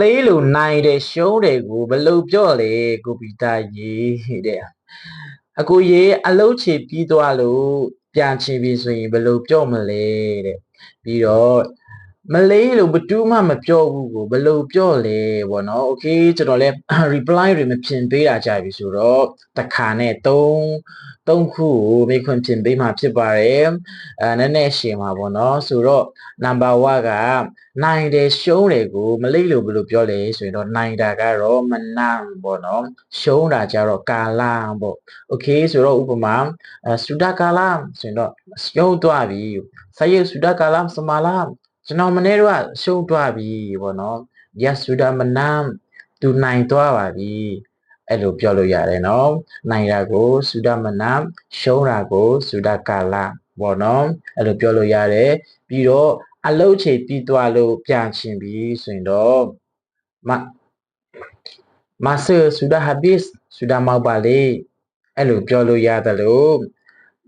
လေးလိုနိုင်တယ်ရှုံးတယ်ကိုဘယ်လိုပြောလဲကိုပီတာရေးတဲ့အကိုရေးအလုံးချေပြီးသွားလို့ပြန်ချင်ပြီဆိုရင်ဘယ်လိုပြောမလဲတဲ့ပြီးတော့ မလေးလို့ဘတူးမှမပြောဘူးကိုဘယ်လိုပြောလဲဗောနော်โอเคကျွန်တော်လဲ reply တွေမပြင်ပေးတာကြပြီဆိုတော့တခါနဲ့3 3ခုကိုမိခွင့်ပြင်ပေးမှာဖြစ်ပါတယ်အဲနည်းနည်းရှင်းပါဗောနော်ဆိုတော့ number 1ကနိုင်တယ်ရှုံးတယ်ကိုမလေးလို့ဘယ်လိုပြောလဲဆိုရင်တော့နိုင်တာကတော့မနမ်ဗောနော်ရှုံးတာကြတော့ကာလဗောโอเคဆိုတော့ဥပမာအဲစူဒကာလဆိုရင်တော့ရှုံးသွားပြီဆယစူဒကာလစမလာ ကျွန်တော်မနေ့တော့ရှုံးသွားပြီဗောနော်ယဆူဒမနမ်သူနိုင်သွားပါပြီအဲ့လိုပြောလို့ရတယ်နော်နိုင်တာကိုစူဒမနမ်ရှုံးတာကိုစူဒကာလပေါ့နော်အဲ့လိုပြောလို့ရတယ်ပြီးတော့အလုတ်ချေပြီးသွားလို့ပြန်ချင်ပြီဆိုရင်တော့မမဆာစူဒဟာဘစ်စူဒမောက်ပါလေအဲ့လိုပြောလို့ရတယ်လို့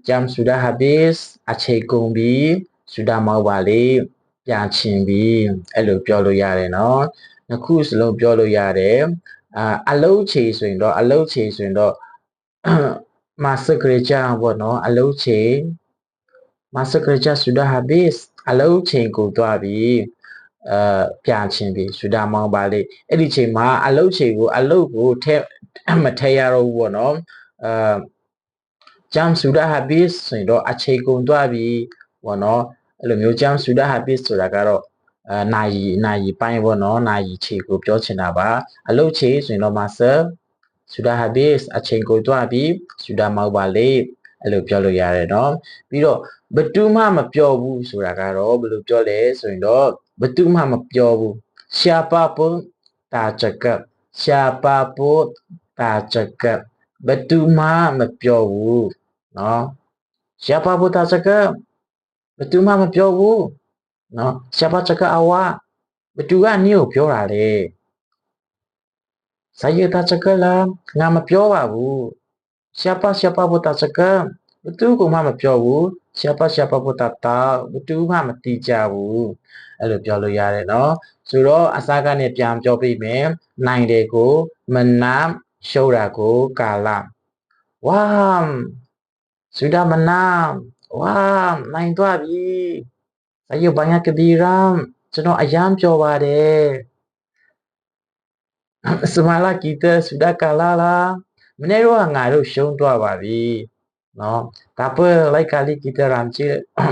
jam sudah habis အခြေကုန်ပြီ sudah မောက်ပါလေ ပြန်ချင်ပြီအဲ့လိုပြောလို့ရတယ်နော်နှစ်ခုစလုံးပြောလို့ရတယ်အာအလုံးချေဆိုရင်တော့အလုံးချေဆိုရင်တော့မာစကရချာပေါ့နော်အလုံးချေမာစကရချာ sudah habis အလုံးချိန်ကိုသွားပြီအာပြန်ချင်ပြီ sudah မောက်ပါလေအဲ့ဒီချိန်မှာအလုံးချိန်ကိုအလုံးကိုထဲမထဲရတော့ဘူးပေါ့နော်အာ jam sudah habis ဆိုရင်တော့အချိန်ကုန်သွားပြီပေါ့နော် အဲ့လိုမျိုး jump shooter habit ဆိုတာကတော့အဲနိုင်ရီနိုင်ရီပိုင်းပေါ့နော်နိုင်ရီခြေကိုပြောချင်တာပါအလုပ်ခြေဆိုရင်တော့ muscle shooter habit အချိန်ကိုတွားပြီး shooter မောက်ပါလေအဲ့လိုပြောလို့ရတယ်နော်ပြီးတော့ဘသူမှမပြောဘူးဆိုတာကတော့ဘယ်လိုပြောလဲဆိုရင်တော့ဘသူမှမပြောဘူးရှာပါပုတာချက်ကပ်ရှာပါပုတာချက်ကပ်ဘသူမှမပြောဘူးနော်ရှာပါပုတာချက်ကပ် ဘသူမှမပြောဘူးနော်ရှဘချကအဝဘသူကနင်းကိုပြောတာလေဇာယတချကလာငါမပြောပါဘူးရှဘရှဘဘုတချကဘသူကမှမပြောဘူးရှဘရှဘဘုတတာဘသူမှမတီးကြဘူးအဲ့လိုပြောလို့ရတယ်နော်ဆိုတော့အစားကနေပြန်ပြောပြမယ်နိုင်တယ်ကိုမနာရှုံးတာကိုကာလဝမ်ဇူဒမနာ ဝါနိုင်သွားပြီဆယုတ်ဘာညာကဒီရမ်ကျွန်တော်အယံပြောပါတယ် semala kita sudah kalah lah မနေ့တော့ငါတို့ရှုံးသွားပါပြီနော်ဒါပွဲလိုက်ကလေးကီတရမ်ချီ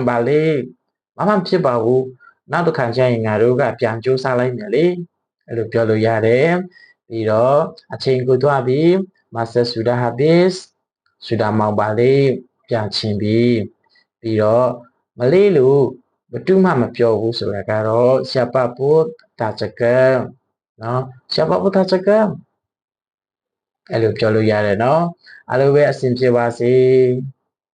ပါလေမမှဖြစ်ပါဘူးနောက်တစ်ခါကျရင်ငါတို့ကပြန်ကြိုးစားလိုက်မယ်လေအဲ့လိုပြောလို့ရတယ်ပြီးတော့အချိန်ကိုသွားပြီးမာစတာဆူဒါဟာဘစ်ဆူဒါမောင်ပါလေပြန်ချင်းပြီး ပြီးတော့မလေးလို့ဘတူးမှမပြောဘူးဆိုတာကတော့ဆရာပပုတာချကံနော်ဆရာပပုတာချကံအဲ့လိုပြောလို့ရတယ်နော်အားလုံးပဲအဆင်ပြေပါစေ။